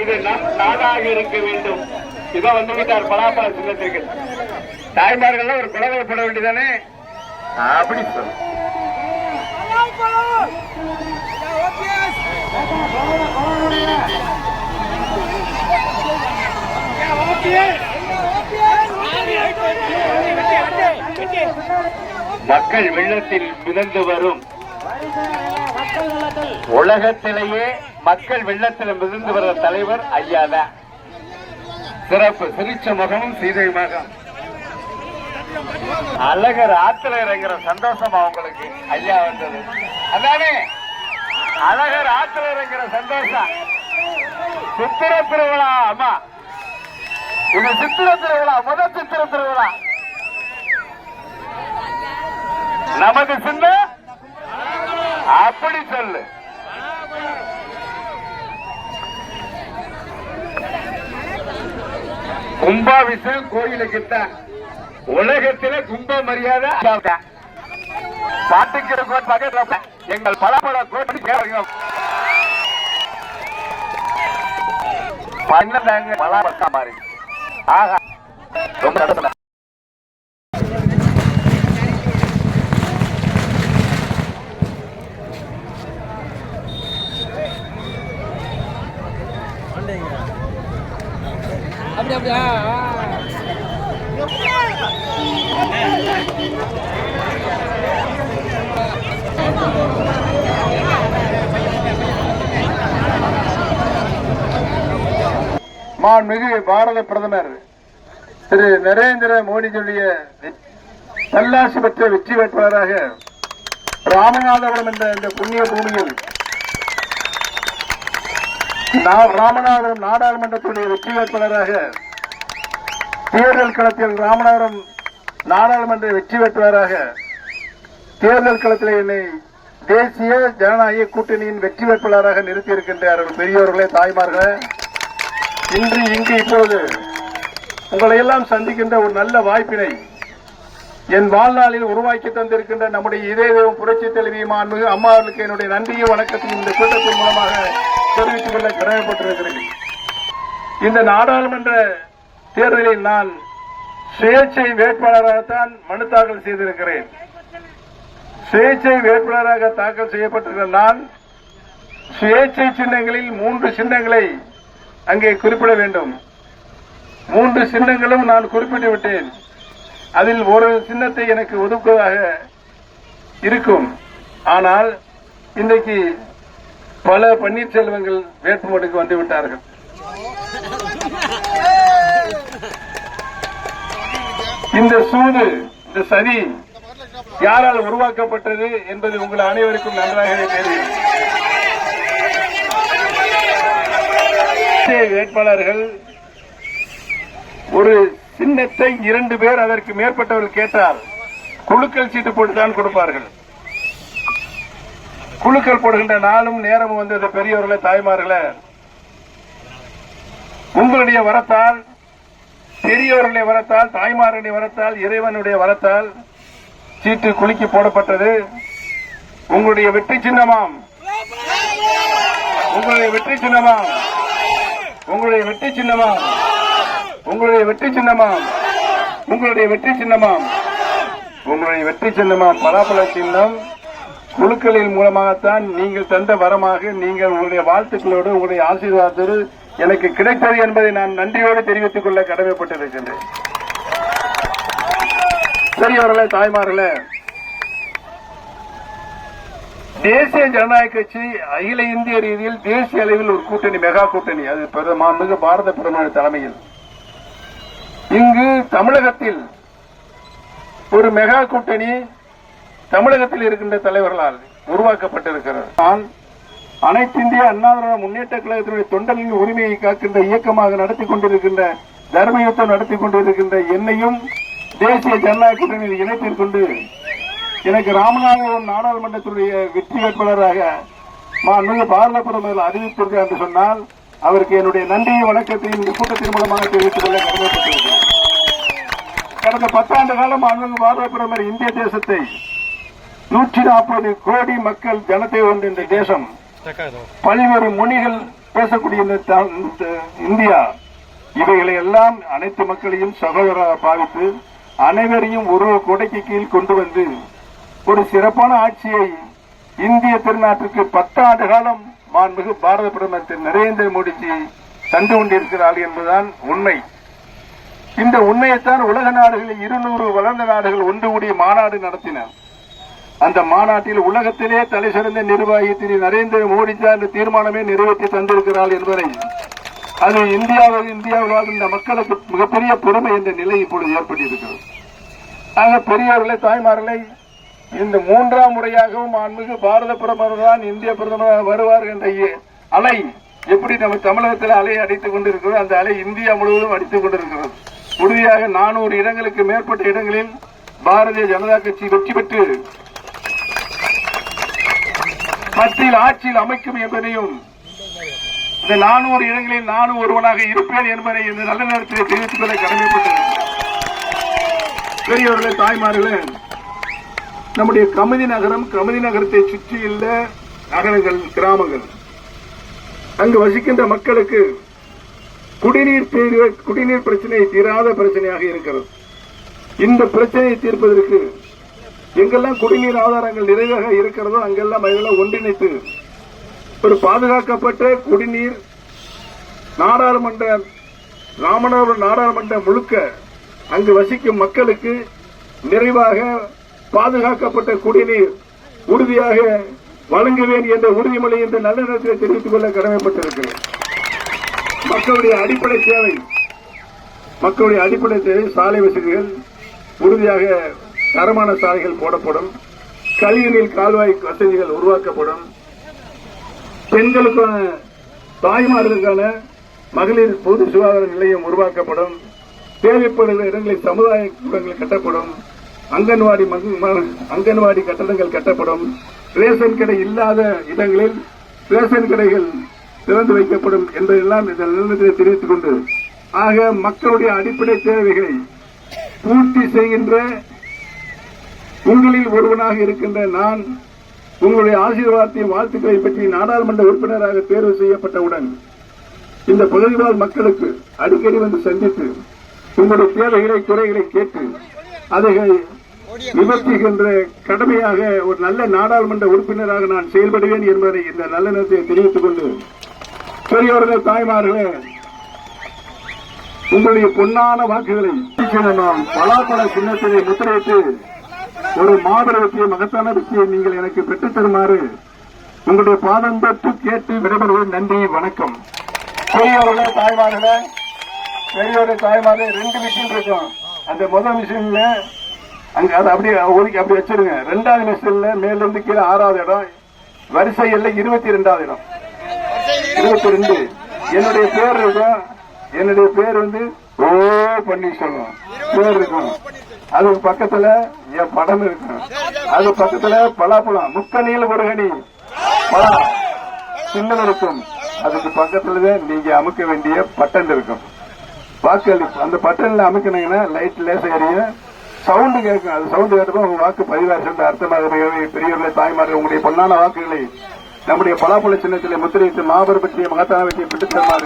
இது நாடாக இருக்க வேண்டும். இதோ வந்து விட்டார் பலாப்பழ சின்னத்திற்கு தாய்மார்கள் ஒரு குழந்தை போட வேண்டியதானே? அப்படி சொல்லு மக்கள் வெள்ளத்தில் மிதந்து வரும். உலகத்திலேயே மக்கள் வெள்ளத்தில் மிதந்து வர தலைவர் ஐயா தான் சிறப்பு. சிரிச்ச முகமும் சீதை மகம். அழகர் ஆத்துல இறங்குற சந்தோஷம் அவங்களுக்கு ஐயா வந்தது. அதானே? அழகர் ஆத்துல இறங்குற சந்தோஷம். சித்திர திருவிழா அம்மா. இது சித்திர திருவிழா முதல் சித்திர திருவிழா. நமது சின்ன அப்படி சொல்லு கும்பாபிஷேகம் கோயிலுக்கு தான் உலகத்திலே கும்ப மரியாதை அதான். பாட்டுக்கிற கோட் எங்கள் பலப்பட கோட் கேளுங்க பன்னெண்டாங்க பலாபக்கா மாறி ஆஹா ரொம்ப சந்தோஷம். அப்படி அப்படியா மாண்புமிகு பாரத பிரதமர் திரு நரேந்திர மோடிஜியுடைய நல்லாசி பெற்ற வெற்றி வேட்பாளராக ராமநாதபுரம் என்ற இந்த புண்ணிய பூமியில் நா- ராமநாதபுரம் நாடாளுமன்றத்துடைய வெற்றி வேட்பாளராக தேர்தல் களத்தில் ராமநாதபுரம் நாடாளுமன்ற வெற்றி பெற்றவராக தேர்தல் களத்தில் என்னை தேசிய ஜனநாயக கூட்டணியின் வெற்றி வேட்பாளராக நிறுத்தியிருக்கின்றார்கள் பெரியோர்களே தாய்மார்களே இன்று இங்கு இப்போது உங்களை எல்லாம் சந்திக்கின்ற ஒரு நல்ல வாய்ப்பினை என் வாழ்நாளில் உருவாக்கி தந்திருக்கின்ற நம்முடைய இதய தெய்வம் புரட்சி தலைவி மாண்புமிகு அம்மா என்னுடைய நன்றியும் வணக்கத்தையும் இந்த கூட்டத்தின் மூலமாக தெரிவித்துக் கொள்ள கடமைப்பட்டிருக்கிறேன். இந்த நாடாளுமன்ற தேர்தலில் நான் சுயேட்சை வேட்பாளராகத்தான் மனு தாக்கல் செய்திருக்கிறேன். சுயேட்சை வேட்பாளராக தாக்கல் செய்யப்பட்டிருக்கிற நான் சுயேட்சை சின்னங்களில் மூன்று சின்னங்களை அங்கே குறிப்பிட வேண்டும். மூன்று சின்னங்களும் நான் குறிப்பிட்டு விட்டேன். அதில் ஒரு சின்னத்தை எனக்கு ஒதுக்குவதாக இருக்கும். ஆனால் இன்றைக்கு பல பன்னீர்செல்வங்கள் வேட்புமனுக்கு வந்து விட்டார்கள். இந்த சூது இந்த சதி யாரால் உருவாக்கப்பட்டது என்பது உங்கள் அனைவருக்கும் நன்றாகவே தெரியும். வேட்பாளர்கள் ஒரு சின்னத்தை இரண்டு பேர் அதற்கு மேற்பட்டவர்கள் கேட்டால் குழுக்கள் சீட்டு போட்டுதான் கொடுப்பார்கள். குழுக்கள் போடுகின்ற நாளும் நேரமும் வந்தது பெரியவர்களே தாய்மார்களே உங்களுடைய வரத்தால் பெரியவர்களுடைய வரத்தால் தாய்மார்களுடைய வரத்தால் இறைவனுடைய வரத்தால் சீட்டு குலுக்கி போடப்பட்டது. உங்களுடைய வெற்றி சின்னமாம். உங்களுடைய வெற்றி சின்னமாம். உங்களுடைய வெற்றி சின்னமாம். உங்களுடைய வெற்றி சின்னமாம். உங்களுடைய வெற்றி சின்னமாம். உங்களுடைய வெற்றி சின்னமாம். பலாப்பழ சின்னம் குழுக்களின் மூலமாகத்தான் நீங்கள் தந்த வரமாக நீங்கள் உங்களுடைய வாழ்த்துக்களோடு உங்களுடைய ஆசீர்வாதத்தோடு எனக்கு கிடைத்தது என்பதை நான் நன்றியோடு தெரிவித்துக் கொள்ள கடமைப்பட்டிருக்கின்றேன் பெரியவர்களே தாய்மார்களே தேசிய ஜனநாயக கட்சி அகில இந்திய ரீதியில் தேசிய அளவில் ஒரு கூட்டணி மெகா கூட்டணி. அது பிரத- பாரத பெருமாள் தலைமையில். இங்கு தமிழகத்தில் ஒரு மெகா கூட்டணி தமிழகத்தில் இருக்கின்ற தலைவர்களால் உருவாக்கப்பட்டிருக்கிறது. நான் அனைத்து இந்திய அண்ணா திராவிட முன்னேற்ற கழகத்தினுடைய தொண்டர்களின் உரிமையை காக்கின்ற இயக்கமாக நடத்தி கொண்டிருக்கின்ற தர்மயுத்தம் நடத்தி கொண்டிருக்கின்ற என்னையும் தேசிய ஜனநாயக கூட்டணியில் இணைத்துக் கொண்டு எனக்கு ராமநாதபுரம் நாடாளுமன்றத்துடைய வெற்றி வேட்பாளராக மாண்புமிகு பாரத பிரதமர் அறிவித்திருக்கிறார் என்று சொன்னால் அவருக்கு என்னுடைய நன்றியும் வணக்கத்தையும் இந்த கூட்டத்தின் மூலமாக தெரிவித்துக் கொள்ள கடமைப்பட்டிருக்கிறேன். கடந்த பத்தாண்டு காலம் மாண்புமிகு பாரத பிரதமர் இந்திய தேசத்தை நூற்றி நாற்பது கோடி மக்கள் ஜனத்தை கொண்ட இந்த தேசம் பல்வேறு மொழிகள் பேசக்கூடிய இந்த இந்தியா இவைகளை எல்லாம் அனைத்து மக்களையும் சகோதராக பாவித்து அனைவரையும் ஒரு கொடைக்கு கீழ் கொண்டு வந்து ஒரு சிறப்பான ஆட்சியை இந்திய திருநாட்டிற்கு பத்தாண்டு காலம் மாண்புமிகு பாரத பிரதமர் திரு நரேந்திர மோடிஜி தந்து கொண்டிருக்கிறார் என்பதுதான் உண்மை. இந்த உண்மையைத்தான் உலக நாடுகளில் இருநூறு வளர்ந்த நாடுகள் ஒன்று கூடிய மாநாடு நடத்தினர் அந்த மாநாட்டில் உலகத்திலே தலை சிறந்த நிர்வாகி திரு நரேந்திர மோடி தான் இந்த தீர்மானமே நிறைவேற்றி தந்திருக்கிறார் என்பதை. அது இந்தியாவில் இந்தியாவில் இந்த மக்களுக்கு மிகப்பெரிய பெருமை என்ற நிலை இப்பொழுது ஏற்பட்டிருக்கிறது. ஆக பெரியவர்களை தாய்மார்களை இந்த மூன்றாம் முறையாகவும் மாண்புமிகு பாரத பிரதமர் தான் இந்திய பிரதமர் வருவார் என்ற அலை எப்படி நம்ம தமிழகத்தில் அலை அடித்துக் கொண்டிருக்கிறோம் அந்த அலை இந்தியா முழுவதும் அடித்துக் கொண்டிருக்கிறது. உறுதியாக நானூறு இடங்களுக்கு மேற்பட்ட இடங்களில் பாரதிய ஜனதா கட்சி வெற்றி பெற்று மத்தியில் ஆட்சியில் அமைக்கும் என்பதையும் இந்த நானூறு இடங்களில் நானும் ஒருவனாக இருப்பேன் என்பதை இந்த நல்ல நேரத்தில் தெரிவித்துக் கொள்ள கடமைப்பட்டிருக்கிறேன். பெரியவர்களே தாய்மார்களே நம்முடைய கமதி நகரம் கமதி நகரத்தை சுற்றியுள்ள நகரங்கள் கிராமங்கள். அங்கு வசிக்கின்ற மக்களுக்கு குடிநீர் குடிநீர் பிரச்சனை தீராத பிரச்சனையாக இருக்கிறது. இந்த பிரச்சனையை தீர்ப்பதற்கு எங்கெல்லாம் குடிநீர் ஆதாரங்கள் நிறைவாக இருக்கிறதோ அங்கெல்லாம் அதெல்லாம் ஒன்றிணைத்து ஒரு பாதுகாக்கப்பட்ட குடிநீர் நாடாளுமன்ற ராமநாதபுரம் நாடாளுமன்றம் முழுக்க அங்கு வசிக்கும் மக்களுக்கு நிறைவாக பாதுகாக்கப்பட்ட குடிநீர் உறுதியாக வழங்குவேன் என்ற உறுதிமொழி இந்த நல்ல நேரத்தில் தெரிவித்துக் கொள்ள கடமைப்பட்டிருக்கிறேன். மக்களுடைய அடிப்படை தேவை மக்களுடைய அடிப்படை தேவை சாலை வசதிகள் உறுதியாக தரமான சாலைகள் போடப்படும். கழிவுநீர் கால்வாய் வசதிகள் உருவாக்கப்படும். பெண்களுக்கான தாய்மார்களுக்கான மகளிர் பொது சுகாதார நிலையம் உருவாக்கப்படும். தேவைப்படுகிற இடங்களில் சமுதாய கூடங்கள் கட்டப்படும். அங்கன்வாடி அங்கன்வாடி கட்டடங்கள் கட்டப்படும். ரேஷன் கடை இல்லாத இடங்களில் ரேஷன் கடைகள் திறந்து வைக்கப்படும் என்பதெல்லாம் இந்த நிறுவனத்தில் தெரிவித்துக் கொண்டு. ஆக மக்களுடைய அடிப்படை தேவைகளை பூர்த்தி செய்கின்ற உங்களில் ஒருவனாக இருக்கின்ற நான் உங்களுடைய ஆசீர்வாதத்தையும் வாழ்த்துக்களை பற்றி நாடாளுமன்ற உறுப்பினராக தேர்வு செய்யப்பட்டவுடன் இந்த பகுதிவாழ் மக்களுக்கு அடிக்கடி வந்து சந்தித்து உங்களுடைய தேவைகளை குறைகளை கேட்டு அதை விமர்சிக்கின்ற கடமையாக ஒரு நல்ல நாடாளுமன்ற உறுப்பினராக நான் செயல்படுவேன் என்பதை இந்த நல்ல நேரத்தை தெரிவித்துக் கொண்டு பெரியவர்கள் தாய்மார்களே உங்களுடைய பொன்னான வாக்குகளை நாம் பலாப்பழ சின்னத்திலே முத்திரையிட்டு ஒரு மாபெரும் விஷயம் மகத்தான விஷயம் நீங்கள் எனக்கு பெற்றுத் தருமாறு உங்களுடைய பாதம் பெற்று கேட்டு விடைபெறுவது நன்றி வணக்கம். பெரியவர்களே தாய்மார்களே பெரியவர்களே தாய்மார்களே ரெண்டு மிஷின் இருக்கும். அந்த முதல் மிஷின்ல அங்க அதை அப்படியே ஒதுக்கி அப்படி வச்சிருங்க. ரெண்டாவது மிஷின்ல மேலிருந்து கீழே ஆறாவது இடம். வரிசை இல்லை இருபத்தி ரெண்டாவது இடம். இருபத்தி ரெண்டு. என்னுடைய பேர் இருக்கும். என்னுடைய பேர் வந்து ஓ பன்னீர்செல்வம். பேர் இருக்கும். அதுக்கு பக்கத்துல என் படம் இருக்கும் அது பக்கத்துல பலாப்பழம். முக்கணியில் முருகனி பலா. சின்னம் இருக்கும் அதுக்கு பக்கத்துலதான் நீங்க அமுக்க வேண்டிய பட்டன் இருக்கும். வாக்களிப்பு. அந்த பட்டன்ல அமுக்கினீங்கன்னா லைட் லேச எரியும் சவுண்டு கேட்கும். அது சவுண்டு கேட்டப்போ உங்க வாக்கு பதிவாக சென்ற அர்த்தமாக பெரியவர்களே தாய்மார்கள் உங்களுடைய பொன்னான வாக்குகளை நம்முடைய பலாப்பழ சின்னத்திலே முத்திரையிட்டு மாபெரும் பற்றிய மகத்தான வெற்றியை பெற்றுத் தருமாறு